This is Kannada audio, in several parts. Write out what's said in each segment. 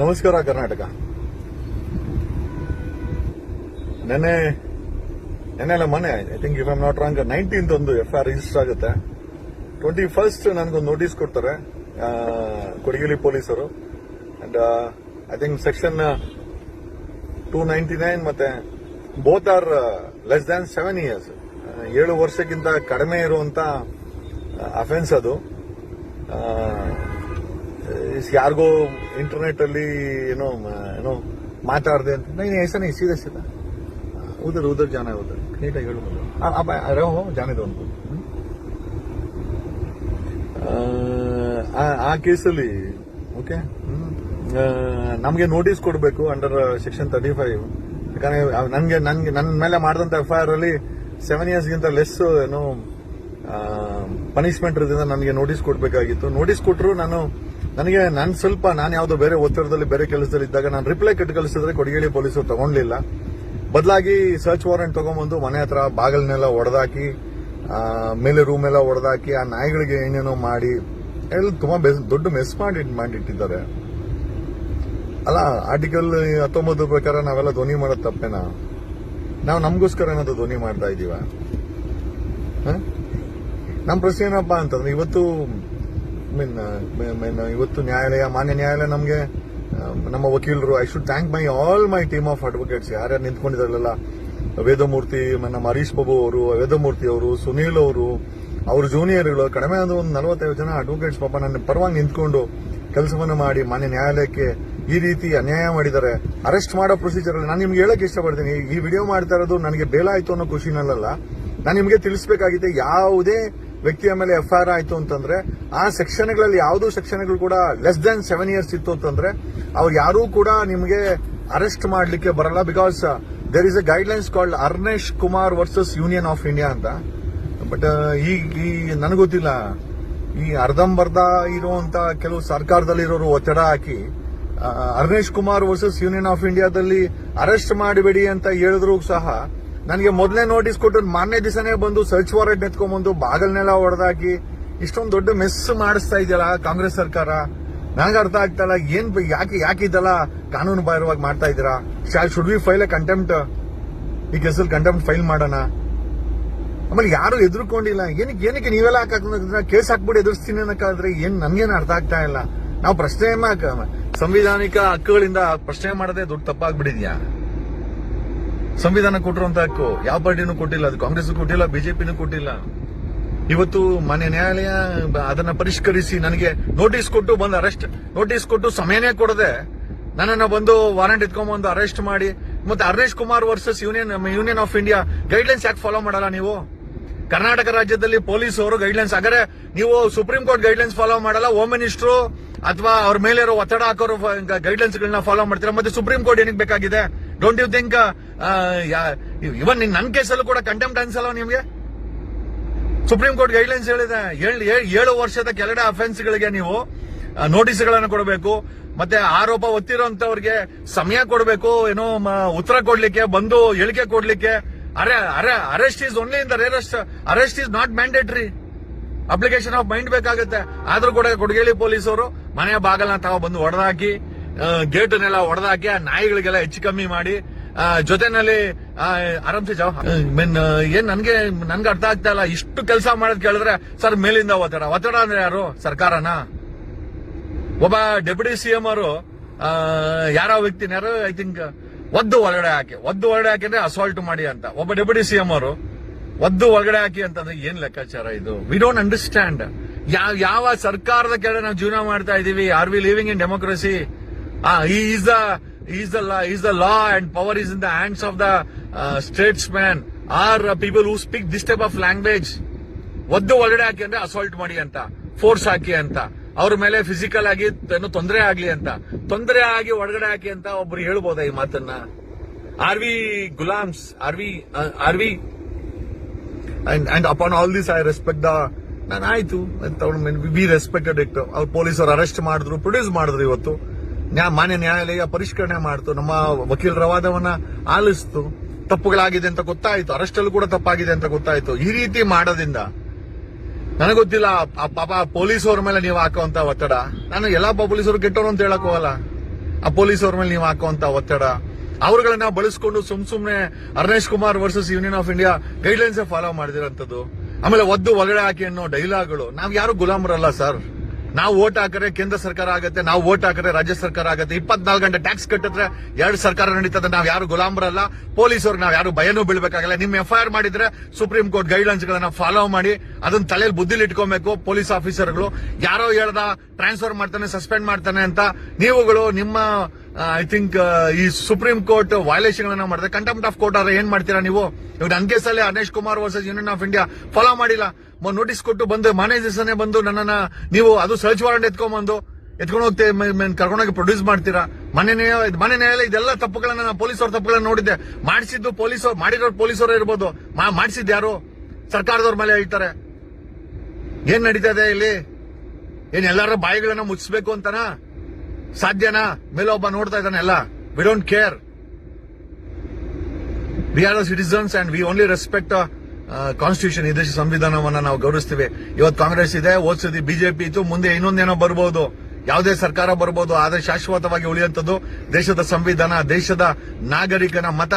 ನಮಸ್ಕಾರ ಕರ್ನಾಟಕ. ನೆನ್ನೆ ನೆನ್ನೆ ಮನೆ I think if I'm not wrong nineteenth ಒಂದು ಎಫ್ ಆರ್ ರಿಜಿಸ್ಟರ್ ಆಗುತ್ತೆ. ಟ್ವೆಂಟಿ ಫಸ್ಟ್ ನನಗೊಂದು ನೋಟಿಸ್ ಕೊಡ್ತಾರೆ ಕೊಡಗಿಲಿ ಪೊಲೀಸರು. And I think section two ninety nine ಮತ್ತೆ both are less than seven years ಏಳು ವರ್ಷಕ್ಕಿಂತ ಕಡಿಮೆ ಇರುವಂತ ಅಫೆನ್ಸ್ ಅದು. ಯಾರಿಗೋ ಇಂಟರ್ನೆಟ್ ಅಲ್ಲಿ ಏನೋ ಏನೋ ಮಾತಾಡದೆ ಅಂತ. ನೀನು ನೀ ಸೀದಾ ಸೀದಾ ಉದರ್ ಉದರ್ ಜಾನ ಉದರ್ ನೀಟಾಗಿ ಹೇಳ್ಬೋದು ಅಪ್ಪ ಅರೋ ಜಾನಿದ ಒಂದು. ಆ ಕೇಸಲ್ಲಿ, ಓಕೆ? ನಮಗೆ ನೋಟಿಸ್ ಕೊಡಬೇಕು ಅಂಡರ್ ಸೆಕ್ಷನ್ ತರ್ಟಿ ಫೈವ್ ಯಾಕಂದ್ರೆ ನನಗೆ ನನಗೆ ನನ್ನ ಮೇಲೆ ಮಾಡಿದಂಥ ಎಫ್ ಐ ಆರ್ ಅಲ್ಲಿ ಸೆವೆನ್ ಇಯರ್ಸ್ಗಿಂತ ಲೆಸ್ ಏನು ಪನಿಷ್ಮೆಂಟ್ ಇರೋದ್ರಿಂದ ನನಗೆ ನೋಟಿಸ್ ಕೊಡಬೇಕಾಗಿತ್ತು. ನೋಟಿಸ್ ಕೊಟ್ಟರು ನಾನು ನನಗೆ ನಾನು ಸ್ವಲ್ಪ ನಾನು ಯಾವುದೋ ಬೇರೆ ಒತ್ತಡದಲ್ಲಿ ಬೇರೆ ಕೆಲಸದಲ್ಲಿ ಇದ್ದಾಗ ನಾನು ರಿಪ್ಲೈ ಕಟ್ ಕಳಿಸಿದ್ರೆ ಕೊಡಗೇಳಿ ಪೊಲೀಸರು ತಗೊಂಡ್ಲಿಲ್ಲ ಬದಲಾಗಿ ಸರ್ಚ್ ವಾರೆಂಟ್ ತಗೊಂಡ್ಬಂದು ಮನೆ ಹತ್ರ ಬಾಗಿಲನ್ನೆಲ್ಲ ಒಡೆದಾಕಿ ಮೇಲೆ ರೂಮ್ ಎಲ್ಲ ಒಡೆದಾಕಿ, ಆ ನಾಯಿಗಳಿಗೆ ಏನೇನೋ ಮಾಡಿ, ಎಲ್ಲ ತುಂಬಾ ದೊಡ್ಡ ಮೆಸ್ ಮಾಡಿ, ಮಾಡಿಟ್ಟಿದ್ದಾರೆ. ಅಲ್ಲ ಆರ್ಟಿಕಲ್ ಹತ್ತೊಂಬತ್ತು ಪ್ರಕಾರ ನಾವೆಲ್ಲ ಧ್ವನಿ ಮಾಡೋದು ತಪ್ಪೇನಾ? ನಾವು ನಮಗೋಸ್ಕರ ಏನಾದ್ರು ಧ್ವನಿ ಮಾಡ್ತಾ ಇದೀವ? ನಮ್ಮ ಪ್ರಶ್ನೆ ಏನಪ್ಪ ಅಂತಂದ್ರೆ, ಇವತ್ತು ಮೀನ್ ಇವತ್ತು ನ್ಯಾಯಾಲಯ, ಮಾನ್ಯ ನ್ಯಾಯಾಲಯ ನಮಗೆ ನಮ್ಮ ವಕೀಲರು I should thank my all my team of advocates ಯಾರ್ಯಾರು ನಿಂತ್ಕೊಂಡಿದ್ದಾರಲ್ಲ ವೇದಮೂರ್ತಿ, ನಮ್ಮ ಹರೀಶ್ ಬಾಬು ಅವರು, ವೇದಮೂರ್ತಿ ಅವರು, ಸುನೀಲ್ ಅವರು, ಅವ್ರ ಜೂನಿಯರ್ಗಳು ಕಡಿಮೆ ಅಂದ್ರೆ ಒಂದು ನಲವತ್ತೈದು ಜನ ಅಡ್ವೊಕೇಟ್ಸ್ ಪಾಪ ನನ್ನ ಪರವಾಗಿ ನಿಂತ್ಕೊಂಡು ಕೆಲಸವನ್ನು ಮಾಡಿ ಮಾನ್ಯ ನ್ಯಾಯಾಲಯಕ್ಕೆ ಈ ರೀತಿ ಅನ್ಯಾಯ ಮಾಡಿದ್ದಾರೆ. ಅರೆಸ್ಟ್ ಮಾಡೋ ಪ್ರೊಸೀಜರ್ ನಾನು ನಿಮ್ಗೆ ಹೇಳಕ್ ಇಷ್ಟಪಡ್ತೀನಿ. ಈ ವಿಡಿಯೋ ಮಾಡ್ತಾ ಇರೋದು ನನಗೆ ಬೇಲಾಯ್ತು ಅನ್ನೋ ಖುಷಿನಲ್ಲ ನಾನು ನಿಮಗೆ ತಿಳಿಸಬೇಕಾಗಿದೆ ಯಾವುದೇ ವ್ಯಕ್ತಿಯ ಮೇಲೆ ಎಫ್ ಐ ಆರ್ ಆಯ್ತು ಅಂತಂದ್ರೆ, ಆ ಸೆಕ್ಷನ್ಗಳಲ್ಲಿ ಯಾವುದೋ ಸೆಕ್ಷನ್ಗಳು ಕೂಡ ಲೆಸ್ ದನ್ ಸೆವೆನ್ ಇಯರ್ಸ್ ಇತ್ತು ಅಂತಂದ್ರೆ, ಅವ್ರು ಯಾರೂ ಕೂಡ ನಿಮಗೆ ಅರೆಸ್ಟ್ ಮಾಡಲಿಕ್ಕೆ ಬರಲ್ಲ because there is a guide lines called Arnesh Kumar versus union of India ಅಂತ. ಬಟ್ ಈ ಈ ನನಗೊತ್ತಿಲ್ಲ ಈ ಅರ್ಧಂಬರ್ಧ ಇರುವಂತ ಕೆಲವು ಸರ್ಕಾರದಲ್ಲಿರೋರು ಒತ್ತಡ ಹಾಕಿ Arnesh Kumar versus union of ಇಂಡಿಯಾದಲ್ಲಿ ಅರೆಸ್ಟ್ ಮಾಡಬೇಡಿ ಅಂತ ಹೇಳಿದ್ರು ಸಹ ನನಗೆ ಮೊದಲೇ ನೋಟಿಸ್ ಕೊಟ್ಟು ಮಾರನೇ ದಿವಸನೇ ಬಂದು ಸರ್ಚ್ ವಾರೆಂಟ್ ಎತ್ಕೊಂಡ್ಬಂದು ಬಾಗಲ್ನೆಲ್ಲ ಹೊಡೆದಾಕಿ ಇಷ್ಟೊಂದು ದೊಡ್ಡ ಮೆಸ್ ಮಾಡಿಸ್ತಾ ಇದೆಯಲ್ಲ ಕಾಂಗ್ರೆಸ್ ಸರ್ಕಾರ? ನನಗೆ ಅರ್ಥ ಆಗ್ತಾ ಇಲ್ಲ, ಏನ್ ಯಾಕೆ ಯಾಕೆ ಕಾನೂನು ಬಾಹಿರವಾಗಿ ಮಾಡ್ತಾ ಇದ್ದೀರಾ? Should we file a contempt ಈ ಕೇಸಲ್ಲಿ ಕಂಟೆಂಪ್ಟ್ ಫೈಲ್ ಮಾಡೋಣ? ಆಮೇಲೆ ಯಾರು ಎದುರ್ಕೊಂಡಿಲ್ಲ ಏನಕ್ಕೆ ಏನಕ್ಕೆ ನೀವೆಲ್ಲ ಹಾಕಿದ್ರೆ ಕೇಸ್ ಹಾಕ್ಬಿಟ್ಟು ಎದುರಿಸ್ತೀನಿ ಅನ್ನಕ್ಕಾದ್ರೆ ಏನ್ ನನ್ಗೇನು ಅರ್ಥ ಆಗ್ತಾ ಇಲ್ಲ. ನಾವು ಪ್ರಶ್ನೆ ಸಂವಿಧಾನಿಕ ಹಕ್ಕುಗಳಿಂದ ಪ್ರಶ್ನೆ ಮಾಡದೆ ದೊಡ್ಡ ತಪ್ಪಾಗ್ಬಿಟ್ಟಿದ್ಯಾ? ಸಂವಿಧಾನ ಕೊಟ್ಟಿರುವಂತ ಹಕ್ಕು ಯಾವ ಪಾರ್ಟಿನೂ ಕೊಟ್ಟಿಲ್ಲ, ಅದು ಕಾಂಗ್ರೆಸ್ ಕೊಟ್ಟಿಲ್ಲ, ಬಿಜೆಪಿನೂ ಕೊಟ್ಟಿಲ್ಲ. ಇವತ್ತು ಮಾನ್ಯ ನ್ಯಾಯಾಲಯ ಅದನ್ನ ಪರಿಷ್ಕರಿಸಿ ನನಗೆ ನೋಟಿಸ್ ಕೊಟ್ಟು ಬಂದು ಅರೆಸ್ಟ್ ನೋಟಿಸ್ ಕೊಟ್ಟು ಸಮಯನೇ ಕೊಡದೆ ನನ್ನನ್ನು ಬಂದು ವಾರಂಟ್ ಎತ್ಕೊಂಡ್ಬಂದು ಅರೆಸ್ಟ್ ಮಾಡಿ, ಮತ್ತೆ Arnesh Kumar versus union union of India guidelines ಯಾಕೆ ಫಾಲೋ ಮಾಡಲ್ಲ ನೀವು? ಕರ್ನಾಟಕ ರಾಜ್ಯದಲ್ಲಿ ಪೊಲೀಸ್ ಅವರು ಗೈಡ್ಲೈನ್ಸ್ ಹಾಗಾದ್ರೆ ನೀವು ಸುಪ್ರೀಂ ಕೋರ್ಟ್ ಗೈಡ್ಲೈನ್ಸ್ ಫಾಲೋ ಮಾಡಲ್ಲ ಹೋಮ್ ಮಿನಿಸ್ಟ್ರು ಅಥವಾ ಅವ್ರ ಮೇಲೆ ಒತ್ತಡ ಹಾಕೋರು ಗೈಡ್ಲೈನ್ಸ್ ಗಳನ್ನ ಫಾಲೋ ಮಾಡ್ತೀರಾ? ಮತ್ತೆ ಸುಪ್ರೀಂ ಕೋರ್ಟ್ ಏನಕ್ಕೆ ಬೇಕಾಗಿದೆ? ಡೋಂಟ್ ಯು ಥಿಂಕ್ ಇವನ್ ನನ್ನ ಕೇಸಲ್ಲೂ ಕೂಡ ಕಂಟೆಂಪ್ಟ್ ಅನ್ಸಲ್ಲ ನಿಮ್ಗೆ? ಸುಪ್ರೀಂ ಕೋರ್ಟ್ ಗೈಡ್ಲೈನ್ಸ್ ಹೇಳಿದೆ ಏಳ್- ವರ್ಷದ ಕೆಳಗಡೆ ಅಫೆನ್ಸ್ಗಳಿಗೆ ನೀವು ನೋಟಿಸ್ಗಳನ್ನು ಕೊಡಬೇಕು, ಮತ್ತೆ ಆರೋಪ ಒತ್ತಿರೋಂತವ್ರಿಗೆ ಸಮಯ ಕೊಡಬೇಕು, ಏನೋ ಉತ್ತರ ಕೊಡ್ಲಿಕ್ಕೆ, ಬಂದು ಹೇಳಿಕೆ ಕೊಡ್ಲಿಕ್ಕೆ. ಅರೆ ಅರೆ arrest is only in the rarest arrest is not mandatory application of mind ಬೇಕಾಗುತ್ತೆ. ಆದ್ರೂ ಕೂಡ ಕೊಡಗೇಳಿ ಪೊಲೀಸರು ಮನೆಯ ಬಾಗಲನ್ನ ತಾವು ಬಂದು ಹೊಡೆದಾಕಿ ಗೇಟ್ನೆಲ್ಲ ಹೊಡೆದಾಕಿ ಆ ನಾಯಿಗಳಿಗೆಲ್ಲ ಹೆಚ್ಚು ಕಮ್ಮಿ ಮಾಡಿ ಜೊತೆನಲ್ಲಿ ಆರಾಮ್ಸೆ ಜಾವ. ಮೀನ್ ಏನ್ ನನ್ಗೆ ನನ್ಗೆ ಅರ್ಥ ಆಗ್ತಾ ಇಲ್ಲ. ಇಷ್ಟು ಕೆಲಸ ಮಾಡೋದ್ ಕೇಳಿದ್ರೆ ಸರ್ ಮೇಲಿಂದ ಒತ್ತಡ. ಒತ್ತಡ ಅಂದ್ರೆ ಯಾರು? ಸರ್ಕಾರನ? ಒಬ್ಬ ಡೆಪ್ಯೂಟಿ ಸಿಎಂ ಅವರು ಯಾರೋ ವ್ಯಕ್ತಿನ ಯಾರು? ಐ ಥಿಂಕ್ ಒದ್ದು ಒಳಗಡೆ ಹಾಕಿ. ಒದ್ದು ಒಳಗಡೆ ಹಾಕಿದ್ರೆ ಅಸಾಲ್ಟ್ ಮಾಡಿ ಅಂತ. ಒಬ್ಬ ಡೆಪ್ಯೂಟಿ ಸಿಎಂ ಅವರು, ಒದ್ದು ಒಳಗಡೆ ಹಾಕಿ ಅಂತಂದ್ರೆ ಏನ್ ಲೆಕ್ಕಾಚಾರ ಇದು? ವಿ ಡೋಂಟ್ ಅಂಡರ್ಸ್ಟ್ಯಾಂಡ್ ಯಾವ ಯಾವ ಸರ್ಕಾರದ ಕೆಳಗೆ ನಾವು ಜೀವನ ಮಾಡ್ತಾ ಇದೀವಿ? Are we living in democracy is the is the is the law and power is in the hands of the statesman are people who speak this type of language ಒದ್ದು ಒಳಗಡೆ ಹಾಕಿ ಅಂದ್ರೆ ಅಸಾಲ್ಟ್ ಮಾಡಿ ಅಂತ ಫೋರ್ಸ್ ಹಾಕಿ ಅಂತ, ಅವ್ರ ಮೇಲೆ ಫಿಸಿಕಲ್ ಆಗಿ ತೊಂದರೆ ಆಗ್ಲಿ ಅಂತ, ತೊಂದರೆ ಆಗಿ ಒಳಗಡೆ ಹಾಕಿ ಅಂತ ಒಬ್ರು ಹೇಳ್ಬೋದಾ ಈ ಮಾತನ್ನ? Are we ಗುಲಾಮ್ಸ್ are we are we and and upon all this I respect the ನಾನು ಆಯ್ತು ವಿ ರೆಸ್ಪೆಕ್ಟೆಡ್ ಇಟ್ ಅವ್ರು ಪೊಲೀಸರು ಅರೆಸ್ಟ್ ಮಾಡಿದ್ರು ಪ್ರೊಡ್ಯೂಸ್ ಮಾಡಿದ್ರು ಇವತ್ತು. ನ್ಯಾ, ಮಾನ್ಯ ನ್ಯಾಯಾಲಯ ಪರಿಷ್ಕರಣೆ ಮಾಡ್ತು, ನಮ್ಮ ವಕೀಲರ ವಾದವನ್ನ ಆಲಿಸ್ತು. ತಪ್ಪುಗಳಾಗಿದೆ ಅಂತ ಗೊತ್ತಾಯ್ತು ಅರೆಸ್ಟ್ ಅಲ್ಲೂ ಕೂಡ ತಪ್ಪಾಗಿದೆ ಅಂತ ಗೊತ್ತಾಯ್ತು. ಈ ರೀತಿ ಮಾಡೋದ್ರಿಂದ ನನಗೊತ್ತಿಲ್ಲ ಗೊತ್ತಿಲ್ಲ, ಆ ಪಾಪ ಪೊಲೀಸ್ ಅವ್ರ ಮೇಲೆ ನೀವು ಹಾಕುವಂತ ಒತ್ತಡ. ನಾನು ಎಲ್ಲಾ ಪೊಲೀಸರು ಕೆಟ್ಟವರು ಅಂತ ಹೇಳಕ್ ಹೋಗಲ್ಲ. ಆ ಪೊಲೀಸ್ ಅವ್ರ ಮೇಲೆ ನೀವು ಹಾಕುವಂತ ಒತ್ತಡ. ಅವರುಗಳನ್ನ ಬಳಸ್ಕೊಂಡು ಸುಮ್ ಸುಮ್ನೆ Arnesh Kumar versus union of India guidelines follow ಮಾಡಿದಿರಂತದ್ದು. ಆಮೇಲೆ ಒದ್ದು ಒಳಗಡೆ ಹಾಕಿ ಅನ್ನೋ ಡೈಲಾಗ್ಗಳು. ನಾವ್ ಯಾರು ಗುಲಾಮರಲ್ಲ ಸರ್. ನಾವು ಓಟ್ ಹಾಕಿದ್ರೆ ಕೇಂದ್ರ ಸರ್ಕಾರ ಆಗತ್ತೆ, ನಾವು ಓಟ್ ಹಾಕಿದ್ರೆ ರಾಜ್ಯ ಸರ್ಕಾರ ಆಗುತ್ತೆ. ಇಪ್ಪತ್ನಾಲ್ಕು ಗಂಟೆ ಟ್ಯಾಕ್ಸ್ ಕಟ್ಟಿದ್ರೆ ಎರಡು ಸರ್ಕಾರ ನಡೀತದೆ. ನಾವು ಯಾರು ಗುಲಾಮರಲ್ಲ ಪೊಲೀಸರು ನಾವು ಯಾರು ಭಯನೂ ಬೀಳ್ಬೇಕಾಗಲ್ಲ. ನಿಮ್ ಎಫ್ ಮಾಡಿದ್ರೆ ಸುಪ್ರೀಂ ಕೋರ್ಟ್ ಗೈಡ್ಲೈನ್ಸ್ ಗಳನ್ನ ಫಾಲೋ ಮಾಡಿ ಅದನ್ನ ತಲೆಯಲ್ಲಿ ಬುದ್ಧಿಲಿ ಇಟ್ಕೋಬೇಕು ಪೊಲೀಸ್ ಆಫೀಸರ್ಗಳು. ಯಾರೋ ಹೇಳ್ದ ಟ್ರಾನ್ಸ್ಫರ್ ಮಾಡ್ತಾನೆ ಸಸ್ಪೆಂಡ್ ಮಾಡ್ತಾನೆ ಅಂತ ನೀವುಗಳು ನಿಮ್ಮ ಐ ಥಿಂಕ್ ಈ ಸುಪ್ರೀಂ ಕೋರ್ಟ್ ವೈಲೇಷನ್ ಗಳನ್ನ ಮಾಡಿದ್ರೆ ಕಂಟೆಂಪ್ಟ್ ಆಫ್ ಕೋರ್ಟ್ ಆದ್ರೆ ಏನ್ ಮಾಡ್ತೀರಾ ನೀವು? ಇವಾಗ ನನ್ನ ಕೇಸಲ್ಲಿ Arnesh Kumar versus union of India follow ಮಾಡಿಲ್ಲ. ನೋಟಿಸ್ ಕೊಟ್ಟು ಬಂದು ಮಾನೇ ಬಂದು ನನ್ನನ್ನ ನೀವು ಅದು ಸರ್ಚ್ ವಾರಂಟ್ ಎತ್ಕೊಂಡ್ಬಂದು, ಎತ್ಕೊಂಡು ಹೋಗ್ತೇ ಕರ್ಕೊಂಡೋಗಿ ಪ್ರೊಡ್ಯೂಸ್ ಮಾಡ್ತೀರಾ? ಮನೆ ಮನೆ ನ್ಯಾಯಾಲಯ ಇದೆಲ್ಲ ತಪ್ಪುಗಳನ್ನ ನಾನು ಪೊಲೀಸವ್ರ ತಪ್ಪುಗಳನ್ನ ನೋಡಿದ್ದೆ. ಮಾಡಿಸಿದ್ದು ಪೊಲೀಸರು ಮಾಡಿರೋರು ಪೊಲೀಸರು ಇರ್ಬೋದು. ಮಾಡಿಸಿದ್ದು ಯಾರು? ಸರ್ಕಾರದವ್ರ ಮೇಲೆ ಹೇಳ್ತಾರೆ. ಏನ್ ನಡೀತಾ ಇದೆ ಇಲ್ಲಿ? ಏನ್ ಎಲ್ಲಾರ ಬಾಯಿಗಳನ್ನ ಮುಚ್ಚಿಸ್ಬೇಕು ಅಂತನಾ? ಸಾಧ್ಯನಾ? ಮೇಲೆ ಒಬ್ಬ ನೋಡ್ತಾ ಇದ್ದಾನೆ ಎಲ್ಲ we don't care we are citizens and we only respect constitution ಇದೆ ಸಂವಿಧಾನವನ್ನ ನಾವು ಗೌರವಿಸ್ತೀವಿ. ಇವತ್ತು ಕಾಂಗ್ರೆಸ್ ಇದೆ, ಓದ್ಸದಿ ಬಿಜೆಪಿ ಇತ್ತು, ಮುಂದೆ ಇನ್ನೊಂದೇನೋ ಬರ್ಬೋದು. ಯಾವುದೇ ಸರ್ಕಾರ ಬರ್ಬೋದು, ಆದರೆ ಶಾಶ್ವತವಾಗಿ ಉಳಿಯುವಂಥದ್ದು ದೇಶದ ಸಂವಿಧಾನ, ದೇಶದ ನಾಗರಿಕನ ಮತ.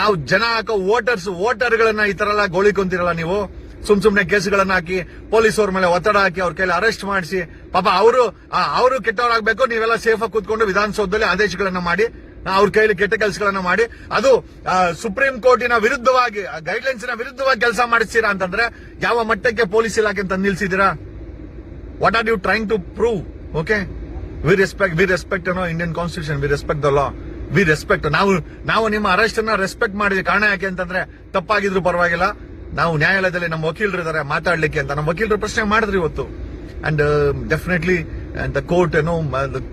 ನಾವು ಜನ ಹಾಕೋ ವೋಟರ್ಸ್, ವೋಟರ್ಗಳನ್ನ ಈ ತರ ಎಲ್ಲ ಗೋಳಿಕೊಂತಿರಲ್ಲ ನೀವು? ಸುಮ್ ಸುಮ್ನೆ ಕೇಸ್ಗಳನ್ನ ಹಾಕಿ, ಪೊಲೀಸವ್ರ ಮೇಲೆ ಒತ್ತಡ ಹಾಕಿ ಅವ್ರ ಕೈಲಿ ಅರೆಸ್ಟ್ ಮಾಡಿಸಿ, ಪಾಪ ಅವರು ಅವರು ಕೆಟ್ಟವರಾಗಬೇಕು ನೀವೆಲ್ಲ ಸೇಫ್ ಆಗಿ ಕೂತ್ಕೊಂಡು ವಿಧಾನಸೌಧದಲ್ಲಿ ಆದೇಶಗಳನ್ನ ಮಾಡಿ ಅವ್ರ ಕೈಲಿ ಕೆಟ್ಟ ಕೆಲಸಗಳನ್ನ ಮಾಡಿ, ಅದು ಸುಪ್ರೀಂ ಕೋರ್ಟಿನ ವಿರುದ್ಧವಾಗಿ ಗೈಡ್ಲೈನ್ಸ್ನ ವಿರುದ್ಧವಾಗಿ ಕೆಲಸ ಮಾಡಿಸ್ತೀರಾ ಅಂತಂದ್ರೆ, ಯಾವ ಮಟ್ಟಕ್ಕೆ ಪೊಲೀಸ್ ಇಲಾಖೆ ಅಂತ ನಿಲ್ಸಿದ್ದೀರಾ? What are you trying to prove okay we respect we respect ಅನ್ನೋ Indian constitution we respect the law we respect ನಾವು ನಾವು ನಿಮ್ಮ ಅರೆಸ್ಟ್ ಅನ್ನ ರೆಸ್ಪೆಕ್ಟ್ ಮಾಡಿದ್ವಿ ಕಾರಣ ಯಾಕೆ ಅಂತಂದ್ರೆ, ತಪ್ಪಾಗಿದ್ರು ಪರವಾಗಿಲ್ಲ. ನಾವು ನ್ಯಾಯಾಲಯದಲ್ಲಿ ನಮ್ಮ ವಕೀಲರು ಇದ್ದಾರೆ ಮಾತಾಡ್ಲಿಕ್ಕೆ ಅಂತ. ನಮ್ಮ ವಕೀಲರು ಪ್ರಶ್ನೆ ಮಾಡಿದ್ರು ಇವತ್ತು. And definitely and the court ಏನೋ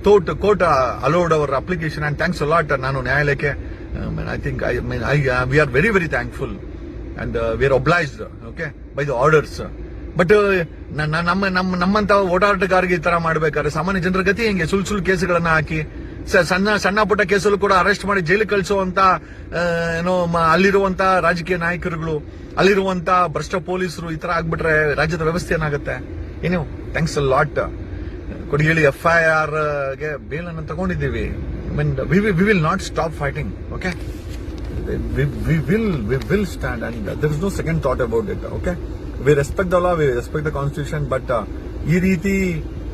court court allowed our application and thanks lot ನಾನು ನ್ಯಾಯಾಲಯಕ್ಕೆ I think I mean I we are very very thankful and we are obliged okay by the orders but ನಮ್ಮ ನಮ್ಮ ನಮ್ಮಂತ ಓಡಾಟಗಾರರಿಗೆ ಈ ತರ ಮಾಡ್ಬೇಕಾದ್ರೆ ಸಾಮಾನ್ಯ ಜನರ ಗತಿ ಹೆಂಗೆ? ಸುಲ್ ಸುಳ್ ಕೇಸುಗಳನ್ನ ಹಾಕಿ ಸಣ್ಣ ಸಣ್ಣ ಪುಟ್ಟ ಕೇಸಲ್ಲೂ ಕೂಡ ಅರೆಸ್ಟ್ ಮಾಡಿ ಜೈಲಿಗೆ ಕಳಿಸುವಂತ ಏನೋ ಅಲ್ಲಿರುವಂತ ರಾಜಕೀಯ ನಾಯಕರುಗಳು, ಅಲ್ಲಿರುವಂತ ಭ್ರಷ್ಟ ಪೊಲೀಸರು ಈ ತರ ಆಗ್ಬಿಟ್ರೆ ರಾಜ್ಯದ ವ್ಯವಸ್ಥೆ ಏನಾಗುತ್ತೆ? ಏನು ಥ್ಯಾಂಕ್ಸ್ ಲಾಟ್ ಕೊಡಿ ಹೇಳಿ ಎಫ್ ಐ ಆರ್ಗೆ ಬೇಲ್ ಅನ್ನು ತಗೊಂಡಿದ್ದೀವಿ mean we will not stop fighting okay will stand and there is no second thought about it okay we we respect the law we law the constitution but uh, ಈ ರೀತಿ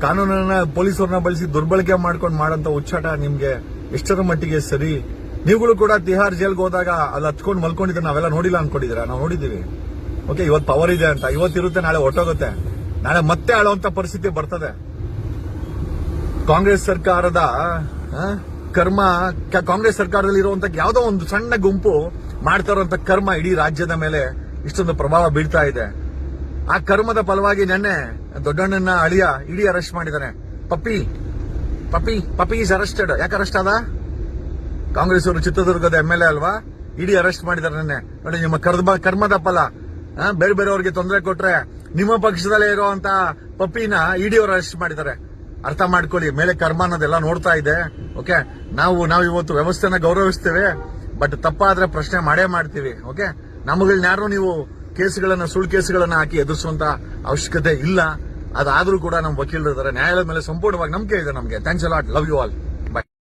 ಕಾನೂನನ್ನ ಪೊಲೀಸರನ್ನ ಬಳಸಿ ದುರ್ಬಳಕೆ ಮಾಡ್ಕೊಂಡು ಮಾಡಂತ ಉಚ್ಚಾಟ ನಿಮ್ಗೆ ಎಷ್ಟರ ಮಟ್ಟಿಗೆ ಸರಿ? ನೀವುಗಳು ಕೂಡ ತಿಹಾರ್ ಜೈಲ್ಗೆ ಹೋದಾಗ ಅಲ್ಲಿ ಹತ್ಕೊಂಡು ಮಲ್ಕೊಂಡಿದ್ರೆ ನಾವೆಲ್ಲ ನೋಡಿಲ್ಲ ಅನ್ಕೊಂಡಿದ್ದೀರಾ? ನಾವು ನೋಡಿದೀವಿ ಓಕೆ ಇವತ್ತು ಪವರ್ ಇದೆ ಅಂತ. ಇವತ್ತಿರುತ್ತೆ ನಾಳೆ ಹೊಟ್ಟೋಗುತ್ತೆ ನಾಳೆ ಮತ್ತೆ ಆಳುವಂತ ಪರಿಸ್ಥಿತಿ ಬರ್ತದೆ. ಕಾಂಗ್ರೆಸ್ ಸರ್ಕಾರದ ಕರ್ಮ ಕಾಂಗ್ರೆಸ್ ಸರ್ಕಾರದಲ್ಲಿ ಇರುವಂತ ಯಾವುದೋ ಒಂದು ಸಣ್ಣ ಗುಂಪು ಮಾಡ್ತಾ ಇರುವಂತ ಕರ್ಮ ಇಡೀ ರಾಜ್ಯದ ಮೇಲೆ ಇಷ್ಟೊಂದು ಪ್ರಭಾವ ಬೀಳ್ತಾ ಇದೆ. ಆ ಕರ್ಮದ ಫಲವಾಗಿ ನೆನ್ನೆ ದೊಡ್ಡಣ್ಣನ ಅಳಿಯ ಇಡೀ ಅರೆಸ್ಟ್ ಮಾಡಿದಾನೆ ಪಪ್ಪಿ ಪಪ್ಪಿ ಪಪ್ಪಿ ಈಸ್ ಅರೆಸ್ಟೆಡ್ ಯಾಕೆ ಅರೆಸ್ಟ್ ಆದ? ಕಾಂಗ್ರೆಸ್ ಅವರು ಚಿತ್ರದುರ್ಗದ ಎಂ ಎಲ್ ಎ ಅಲ್ವಾ? ಇಡೀ ಅರೆಸ್ಟ್ ಮಾಡಿದಾರೆ ನೆನ್ನೆ. ನೋಡಿ, ನಿಮ್ಮ ಕರ್ಮ, ಕರ್ಮದ ಫಲ ಬೇರೆ ಬೇರೆಯವ್ರಿಗೆ ತೊಂದರೆ ಕೊಟ್ರೆ ನಿಮ್ಮ ಪಕ್ಷದಲ್ಲೇ ಇರುವಂತ ಪಪ್ಪಿನ ಇಡಿ ಅವರು ಅರೆಸ್ಟ್ ಮಾಡಿದ್ದಾರೆ. ಅರ್ಥ ಮಾಡ್ಕೊಳ್ಳಿ, ಮೇಲೆ ಕರ್ಮ ಅನ್ನೋದೆಲ್ಲ ನೋಡ್ತಾ ಇದೆ, ಓಕೆ? ನಾವು ನಾವು ಇವತ್ತು ವ್ಯವಸ್ಥೆನ ಗೌರವಿಸ್ತೇವೆ, ಬಟ್ ತಪ್ಪಾದ್ರೆ ಪ್ರಶ್ನೆ ಮಾಡೇ ಮಾಡ್ತೀವಿ, ಓಕೆ? ನಮಗಳನ್ನ ಯಾರು ನೀವು ಕೇಸ್ಗಳನ್ನ, ಸುಳ್ಳು ಕೇಸ್ಗಳನ್ನ ಹಾಕಿ ಎದುರಿಸುವಂತ ಅವಶ್ಯಕತೆ ಇಲ್ಲ. ಅದಾದ್ರೂ ಕೂಡ ನಮ್ಮ ವಕೀಲರು ಇದ್ದಾರೆ ನ್ಯಾಯಾಲಯದ ಮೇಲೆ ಸಂಪೂರ್ಣವಾಗಿ ನಂಬಿಕೆ ಇದೆ ನಮಗೆ. Thanks a lot love you all